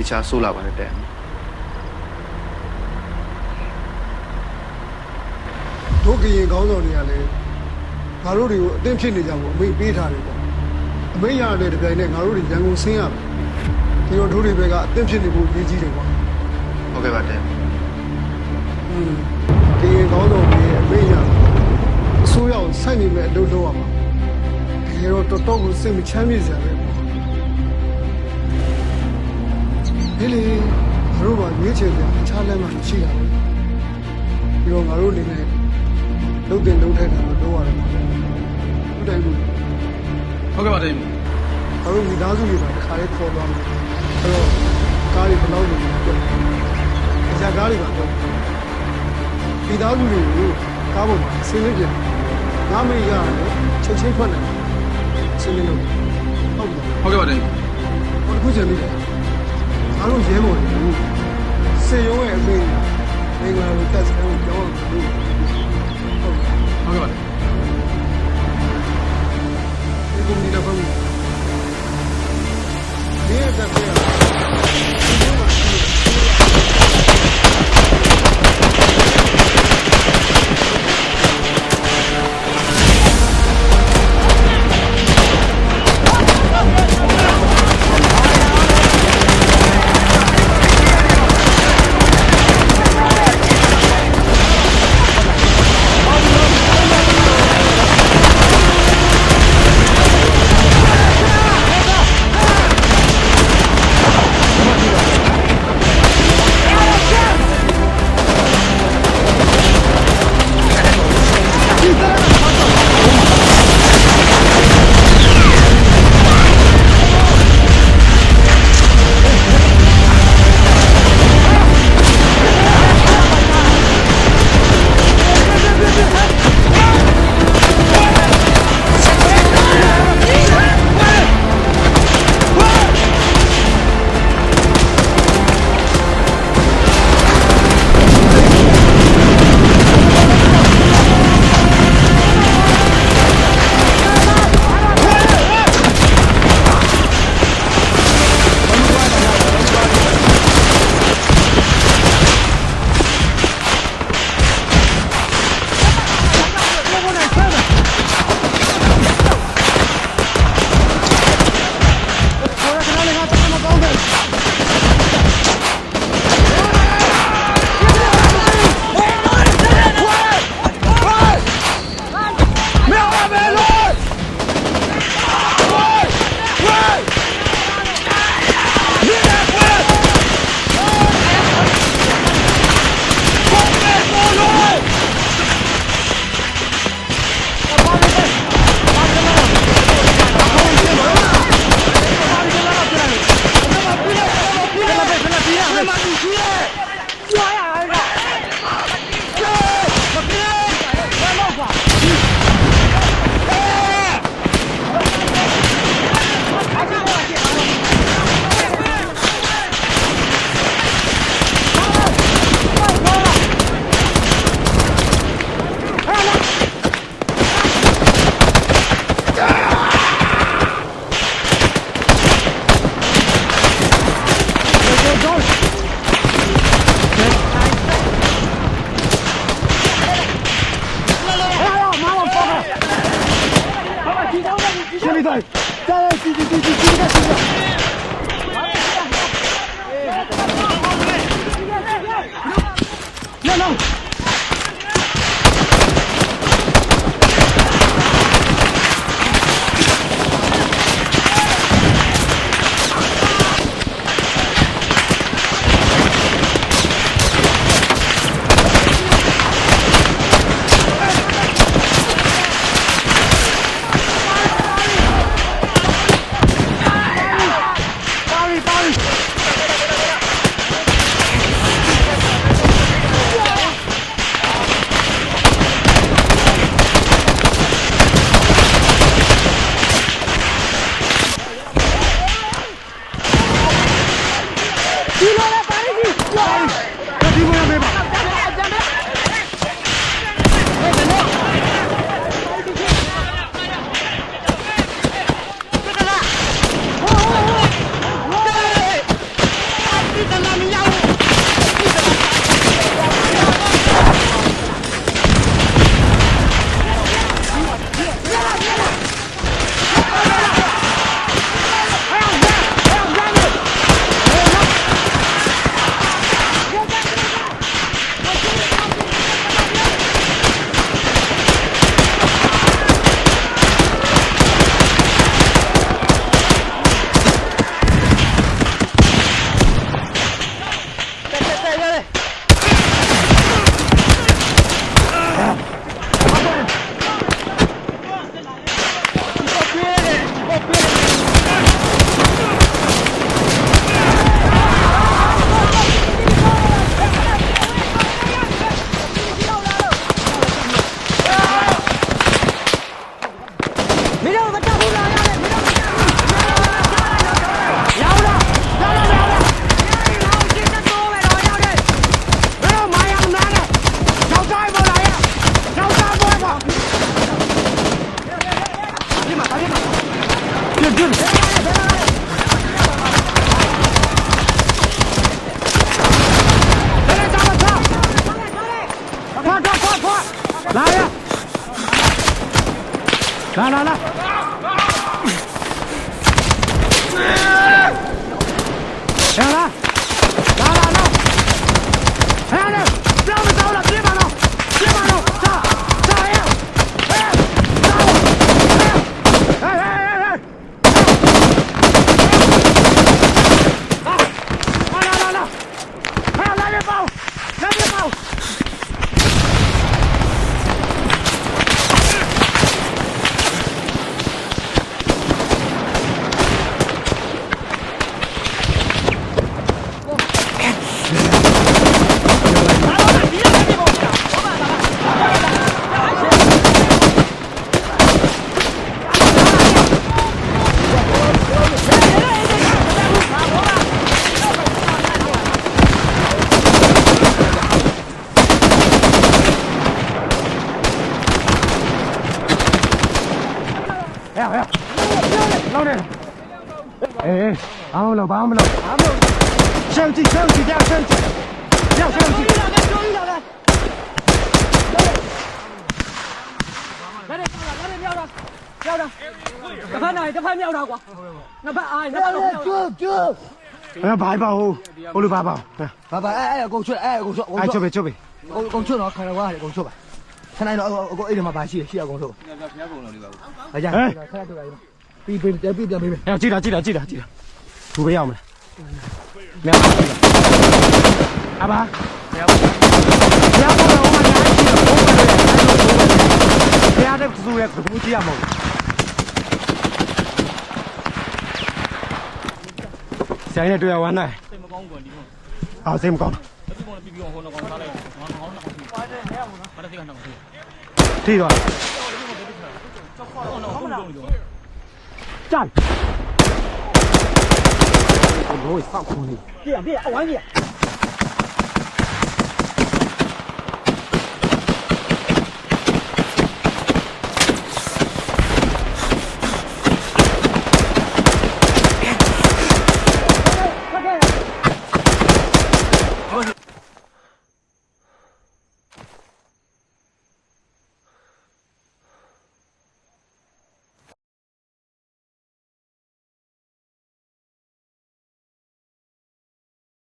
တခြားဆိုးလာပါတယ်တဲ့တို့ကရင်ကောင်းဆောင်တွေကလည်းငါတို့တွေကိုအသင့်ဖြစ်နေကြဖို့အမိန့်ပေးထားတယ်ပေါ့အမိန့်ရတဲ့တပြိုင်နက်ငါတို့တွေရန်ကုန်ဆင်းရမယ်ဒီတော့တို့တွေဘက်ကအသင့်ဖြစ်နေဖို့ရည်ကြီးတယ်ပေါ့ဟုတ်ကဲ့ပါတဲ့อืมကရင်ကောင်းဆောင်တွေရဲ့အမိန့်ရအစိုးရကိုစိုက်နေမဲ့အလုပ်လုပ်ရမှာတကယ်တော့တော်တော်ကိုစိတ်မချမ်းမြေ့စရာပဲ ဒီလေငါတို့ကရွေးချယ်စရာအခြားလမ်းမှမရှိတာဘူးပြီးတော့ငါတို့အနေနဲ့လုပ်တင်လုပ်ထိုက်တာတော့လုပ်ရတယ်ပေါ့ဒီတိုင်းလို့ဟုတ်ကဲ့ပါတိတ်ငါတို့မိသားစုတွေပါတစ်ခါလေးခေါ်သွားမယ်အဲ့တော့ကားတွေဘယ်လောက်နေလဲပြောအကြကားတွေပါတော့မိသားစုတွေကိုကားပေါ်မှာဆင်းနေပြန်ငါမေးရတယ်ချက်ချင်းထွက်နိုင်ဆင်းနေလို့ဟုတ်တယ်ဟုတ်ကဲ့ပါတိတ်ဟိုတစ်ခုချင်နေတယ် ငါတို့ရဲဘော်တွေစေရုံးရဲ့အမေမင်္ဂလာကိုတက်စတဲ့ကိုပြောင်းလို့ဟုတ်တယ်ဟုတ်ကဲ့ပါတိတ်ဒီကုမ္ပဏီတော့ဘယ်လိုဒီရဲ့တက်ပြရ 耶，我呀。Nhanh lên! 来来来。 ဟဲ့ဟဲ့လောက်တယ်အေးဘာမလို့ဘာမလို့ဘာမလို့ရှောင်းကြည့်ရှောင်းကြည့်ကြောက်ရှောင်းကြည့်ကြောက်ရှောင်းကြည့်လာကကြောက်လာကမြောက်တာတစ်ဖက်နိုင်တစ်ဖက်မြောက်တာကွာနှစ်ဖက်အားနှစ်ဖက်လုံးကျွတ်ကျွတ်အဲဘာပါဟိုဟိုလိုဘာပါဘာပါအဲအဲကိုချွတ်အဲကိုချွတ်အဲချွတ်ပဲချွတ်ပဲကိုကိုချွတ်တော့ခါရဝါကိုချွတ်ပါ ခဏတော့အကိုအဲ့ဒီမှာပါရှိရရှိရကုန်လို့ဘုရားကုံတော်လေးပါဘူးဟာကြာခဏထွက်လာပြီပြီးပြန်ပြီးပြန်ပြီးပြန်ကြည့်တာကြည့်တာကြည့်တာကြည့်တာဘူးပဲရအောင်မလားမြောက်အဘာဘုရားဘုရားကုံတော်မှာညာရှိရဘုရားလည်းဘုရားတဲ့သူရဲ့ဘုရားကြည့်ရမဟုတ်ဆိုင်နဲ့တွေ့ရဝမ်းနိုင်စိတ်မကောင်းဘူးကွာဒီမှာအာစိတ်မကောင်းဘူးဒီကောင်ကပြီးပြီးဟိုကောင်သားလိုက်ဟောင်းဟောင်း 这地方站别别我